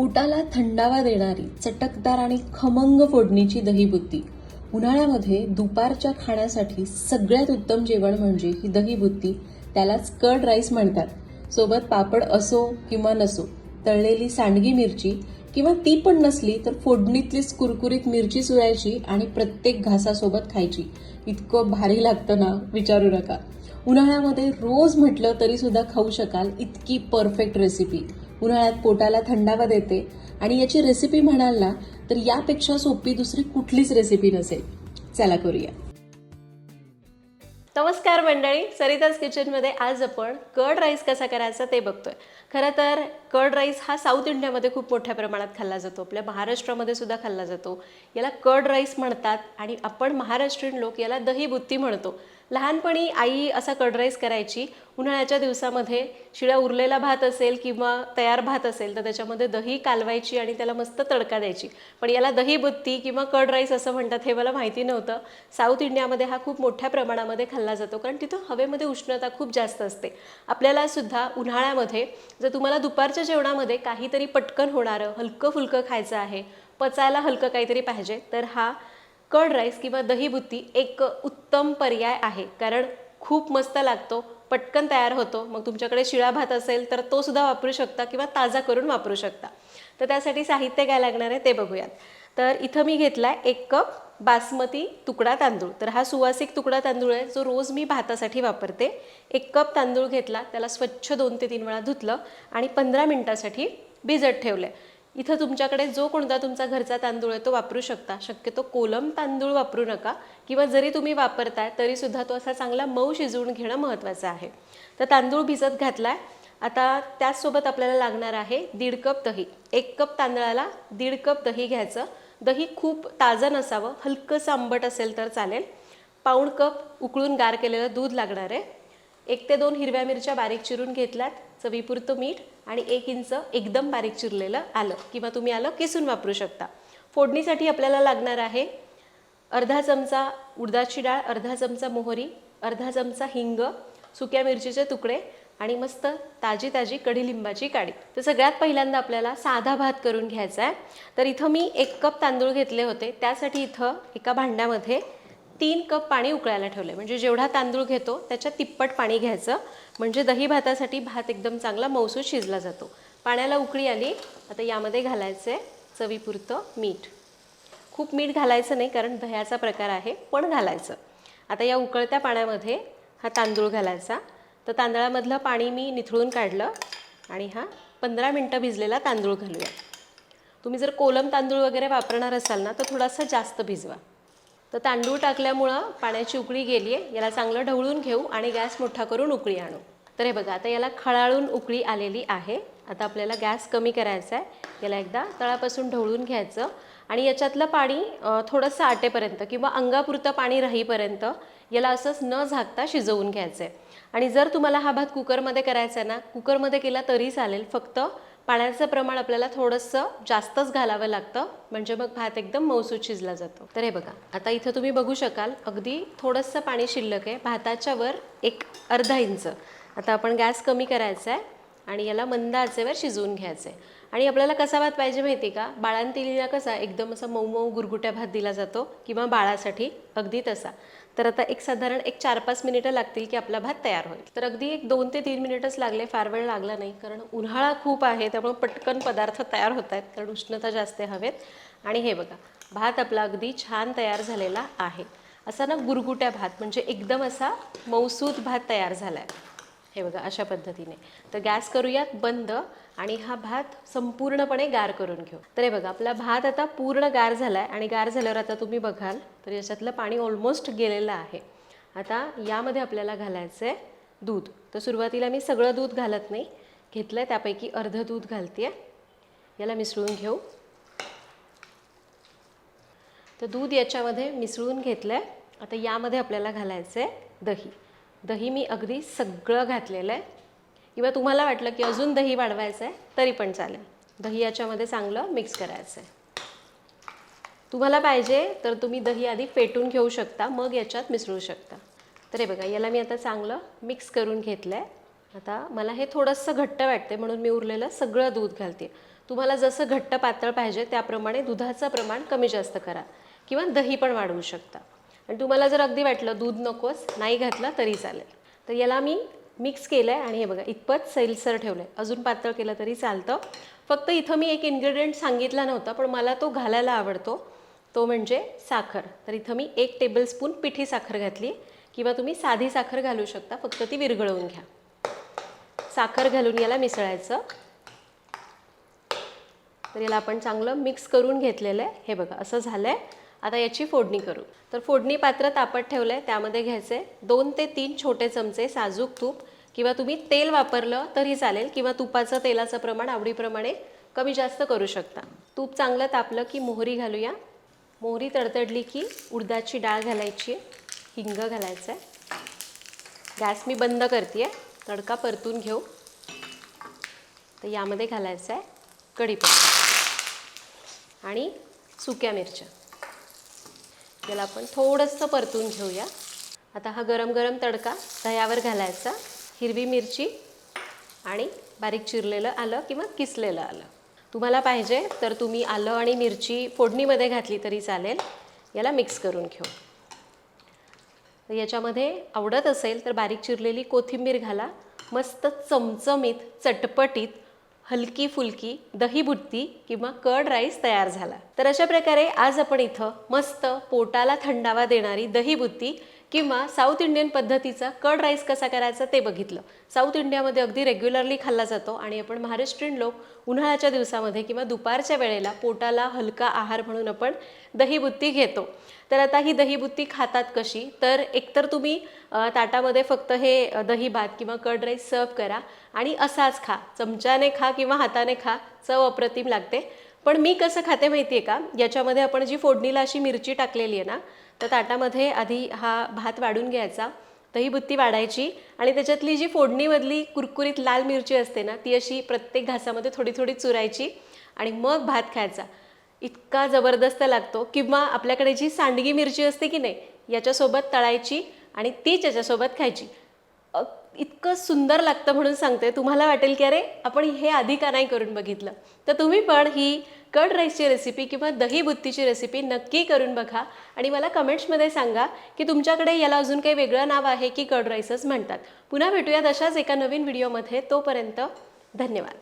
पोटाला थंडावा देणारी चटकदार आणि खमंग फोडणीची दहीबुत्ती उन्हाळ्यामध्ये दुपारच्या खाण्यासाठी सगळ्यात उत्तम जेवण म्हणजे ही दहीबुत्ती त्यालाच कर्ड राईस म्हणतात. सोबत पापड असो किंवा नसो तळलेली सांडगी मिरची किंवा ती पण नसली तर फोडणीतलीच कुरकुरीत मिरची सुरायची आणि प्रत्येक घासासोबत खायची. इतकं भारी लागतं ना विचारू नका. उन्हाळ्यामध्ये रोज म्हटलं तरी सुद्धा खाऊ शकाल इतकी परफेक्ट रेसिपी. उन्हाळ्यात पोटाला थंडावा देते. आणि याची रेसिपी म्हणाल ना तर यापेक्षा सोपी दुसरी कुठलीच रेसिपी नसेल. चला करूया. नमस्कार मंडळी सरिताज किचनमध्ये आज आपण कर्ड राईस कसा करायचा ते बघतोय. खरं तर कर्ड राईस हा साऊथ इंडियामध्ये खूप मोठ्या प्रमाणात खाल्ला जातो. आपल्या महाराष्ट्रामध्ये सुद्धा खाल्ला जातो. याला कर्ड राईस म्हणतात आणि आपण महाराष्ट्रीयन लोक याला दही बुत्ती म्हणतो. लहानपणी आई असा कर्ड राईस करायची. उन्हाळ्याच्या दिवसामध्ये शिळा उरलेला भात असेल किंवा तयार भात असेल तर त्याच्यामध्ये दही कालवायची आणि त्याला मस्त तडका द्यायची. पण याला दही बुत्ती किंवा कर्ड राईस असं म्हणतात हे मला माहिती नव्हतं. साऊथ इंडियामध्ये हा खूप मोठ्या प्रमाणामध्ये खाल्ला जातो. कारण तिथं हवेमध्ये उष्णता खूप जास्त असते. आपल्याला सुद्धा उन्हाळ्यामध्ये जर तुम्हाला दुपारच्या जेवणामध्ये काहीतरी पटकन होणारं हलकं फुलकं खायचं आहे. पचायला हलकं काहीतरी पाहिजे. तर हा कर्ड राईस किंवा दहीबुत्ती एक उत्तम पर्याय आहे. कारण खूप मस्त लागतो पटकन तयार होतो. मग तुमच्याकडे शिळा भात असेल तर तो सुद्धा वापरू शकता किंवा ताजा करून वापरू शकता. तर त्यासाठी साहित्य काय लागणार आहे ते बघूयात. तर इथं मी घेतला आहे एक कप बासमती तुकडा तांदूळ. तर हा सुवासिक तुकडा तांदूळ आहे जो रोज मी भातासाठी वापरते. एक कप तांदूळ घेतला त्याला स्वच्छ दोन ते तीन वेळा धुतलं आणि पंधरा मिनटासाठी भिजत ठेवलं इथं तुमच्याकडे जो कोणता तुमचा घरचा तांदूळ आहे तो वापरू शकता. शक्यतो कोलम तांदूळ वापरू नका किंवा जरी तुम्ही वापरताय तरीसुद्धा तो असा चांगला मऊ शिजवून घेणं महत्त्वाचं आहे. तर तांदूळ भिजत घातला आहे आता त्याचसोबत आपल्याला लागणार आहे दीड कप दही. एक कप तांदळाला दीड कप दही घ्यायचं. दही खूप ताजं नसावं. हलकंसं आंबट असेल तर चालेल. पाऊण कप उकळून गार केलेलं दूध लागणार आहे. एक ते दोन हिरव्या मिरच्या बारीक चिरून घेतल्यात. चवीपुरतं मीठ आणि एक इंच एकदम बारीक चिरलेलं आलं किंवा तुम्ही आलं किसून वापरू शकता. फोडणीसाठी आपल्याला लागणार आहे अर्धा चमचा उडदाची डाळ अर्धा चमचा मोहरी अर्धा चमचा हिंग सुक्या मिरचीचे तुकडे आणि मस्त ताजी ताजी कढीलिंबाची काडी. तर सगळ्यात पहिल्यांदा आपल्याला साधा भात करून घ्यायचा आहे. तर इथं मी एक कप तांदूळ घेतले होते. त्यासाठी इथं एका भांड्यामध्ये तीन कप पाणी उकळायला ठेवलं म्हणजे जेवढा तांदूळ घेतो त्याच्या तिप्पट पाणी घ्यायचं. म्हणजे दही भातासाठी भात एकदम चांगला मौसूद शिजला जातो. पाण्याला उकळी आली. आता यामध्ये घालायचे चवीपुरतं मीठ. खूप मीठ घालायचं नाही कारण दह्याचा प्रकार आहे पण घालायचं. आता या उकळत्या पाण्यामध्ये हा तांदूळ घालायचा. तर तांदळामधलं पाणी मी निथळून काढलं आणि हा पंधरा मिनटं भिजलेला तांदूळ घालूया. तुम्ही जर कोलम तांदूळ वगैरे वापरणार असाल ना तर थोडासा जास्त भिजवा. तर तांदूळ टाकल्यामुळं पाण्याची उकळी गेली आहे याला चांगलं ढवळून घेऊ आणि गॅस मोठा करून उकळी आणू. तर हे बघा आता याला खळाळून उकळी आलेली आहे. आता आपल्याला गॅस कमी करायचा आहे. याला एकदा तळापासून ढवळून घ्यायचं आणि याच्यातलं पाणी थोडंसं आटेपर्यंत किंवा अंगापुरतं पाणी राहीपर्यंत याला असंच न झाकता शिजवून घ्यायचं आहे आणि जर तुम्हाला हा भात कुकरमध्ये करायचा आहे ना कुकरमध्ये केला तरी चालेल. फक्त पाण्याचं प्रमाण आपल्याला थोडंसं जास्तच घालावं लागतं. म्हणजे मग भात एकदम मौसूद शिजला जातो. तर हे बघा आता इथं तुम्ही बघू शकाल अगदी थोडंसं पाणी शिल्लक आहे. भाताच्या वर एक अर्धा इंच. आता आपण गॅस कमी करायचा आहे आणि याला मंद आचेवर शिजवून घ्यायचं आहे आणि आपल्याला कसा भात पाहिजे माहिती आहे का? बाळांतिलीला कसा एकदम असा मऊ मऊ गुरगुट्या भात दिला जातो किंवा बाळासाठी अगदी तसा. तर आता एक साधारण एक चार पाच मिनिटं लागतील की आपला भात तयार होईल. तर अगदी एक दोन ते तीन मिनिटच लागले फार वेळ लागला नाही कारण उन्हाळा खूप आहे त्यामुळे पटकन पदार्थ तयार होत आहेत कारण उष्णता जास्त हवेत. आणि हे बघा भात आपला अगदी छान तयार झालेला आहे. असा ना गुरगुट्या भात म्हणजे एकदम असा मौसूद भात तयार झाला आहे हे बघा अशा पद्धतीने. तर गॅस करूयात बंद आणि हा भात संपूर्णपणे गार करून घेऊ. तर हे बघा आपला भात आता पूर्ण गार झाला आहे आणि गार झाल्यावर आता तुम्ही बघाल तर याच्यातलं पाणी ऑलमोस्ट गेलेलं आहे. आता यामध्ये आपल्याला घालायचं आहे दूध. तर सुरुवातीला मी सगळं दूध घालत नाही. घेतलं आहे त्यापैकी अर्धं दूध घालते याला मिसळून घेऊ. तर दूध याच्यामध्ये मिसळून घेतलं आहे आता यामध्ये आपल्याला घालायचं आहे दही. दही मी अगदी सगळं घातलेलं आहे. किंवा तुम्हाला वाटलं की अजून दही वाढवायचं आहे तरी पण चालेल. दही याच्यामध्ये चांगलं मिक्स करायचं आहे तुम्हाला पाहिजे तर तुम्ही दही आधी फेटून घेऊ शकता मग याच्यात मिसळू शकता. तर हे बघा याला मी आता चांगलं मिक्स करून घेतलं आहे आता मला हे थोडंसं घट्ट वाटते म्हणून मी उरलेलं सगळं दूध घालते. तुम्हाला जसं घट्ट पातळ पाहिजे त्याप्रमाणे दुधाचं प्रमाण कमी जास्त करा. किंवा दही पण वाढवू शकता. आणि तुम्हाला जर अगदी वाटलं दूध नकोच नाही घातलं तरी चालेल. तर याला मी मिक्स केलं आहे आणि हे बघा इतपत सैलसर ठेवलं आहे अजून पातळ केलं तरी चालतं. फक्त इथं मी एक इन्ग्रेडियंट सांगितला नव्हता पण मला तो घालायला आवडतो. तो म्हणजे साखर. तर इथं मी एक टेबलस्पून पिठी साखर घातली किंवा तुम्ही साधी साखर घालू शकता फक्त ती विरघळवून घ्या. साखर घालून याला मिसळायचं. तर याला आपण चांगलं मिक्स करून घेतलेलं आहे. हे बघा असं झालं आहे आता याची फोडणी करू. तर फोडणी पात्र तापत ठेवलं आहे त्यामध्ये घ्यायचं आहे दोन ते तीन छोटे चमचे साजूक तूप किंवा तुम्ही तेल वापरलं तरी चालेल किंवा तुपाचं तेलाचं प्रमाण आवडीप्रमाणे कमी जास्त करू शकता. तूप चांगलं तापलं की मोहरी घालूया. मोहरी तडतडली की उडदाची डाळ घालायची हिंग घालायचं आहे गॅस मी बंद करते तडका परतून घेऊ. तर यामध्ये घालायचं आहे कढीपत्ता आणि सुक्या मिरच्या. याला आपण थोडंसं परतून घेऊया. आता हा गरम गरम तडका दह्यावर घालायचा. हिरवी मिरची आणि बारीक चिरलेलं आलं किंवा किसलेलं आलं. तुम्हाला पाहिजे तर तुम्ही आलं आणि मिरची फोडणीमध्ये घातली तरी चालेल. याला मिक्स करून घेऊ. तर याच्यामध्ये आवडत असेल तर बारीक चिरलेली कोथिंबीर घाला. मस्त चमचमीत चटपटीत हलकी फुलकी दही भुट्टी किंवा कर्ड राईस तयार झाला. तर अशा प्रकारे आज आपण इथं मस्त पोटाला थंडावा देणारी दही बुत्ती किंवा साऊथ इंडियन पद्धतीचा कड राईस कसा करायचा ते बघितलं. साऊथ इंडियामध्ये अगदी रेग्युलरली खाल्ला जातो आणि आपण महाराष्ट्रीयन लोक उन्हाळ्याच्या दिवसामध्ये किंवा दुपारच्या वेळेला पोटाला हलका आहार म्हणून आपण दहीबुत्ती घेतो. तर आता ही दहीबुत्ती खातात कशी? तर एकतर तुम्ही ताटामध्ये फक्त हे दही भात किंवा कर्ड राईस सर्व करा आणि असाच खा. चमच्याने खा किंवा हाताने खा. चव अप्रतिम लागते. पण मी कसं खाते माहिती आहे का? याच्यामध्ये आपण जी फोडणीला अशी मिरची टाकलेली आहे ना तर ताटामध्ये आधी हा भात वाढून घ्यायचा दहीबुत्ती वाढायची आणि त्याच्यातली जी फोडणीमधली कुरकुरीत लाल मिरची असते ना ती अशी प्रत्येक घासामध्ये थोडी थोडी चुरायची आणि मग भात खायचा. इतका जबरदस्त लागतो किंवा आपल्याकडे जी सांडगी मिरची असते की नाही याच्यासोबत तळायची आणि तीच याच्यासोबत खायची. इतकं सुंदर लागतं म्हणून सांगते. तुम्हाला वाटेल की अरे आपण हे आधी का नाही करून बघितलं? तर तुम्ही पण ही कड राईसची रेसिपी किंवा दही बुत्तीची रेसिपी नक्की करून बघा आणि मला कमेंट्समध्ये सांगा की तुमच्याकडे याला अजून काही वेगळं नाव आहे की कर्ड राईसच म्हणतात. पुन्हा भेटूयात अशाच एका नवीन व्हिडिओमध्ये तोपर्यंत धन्यवाद.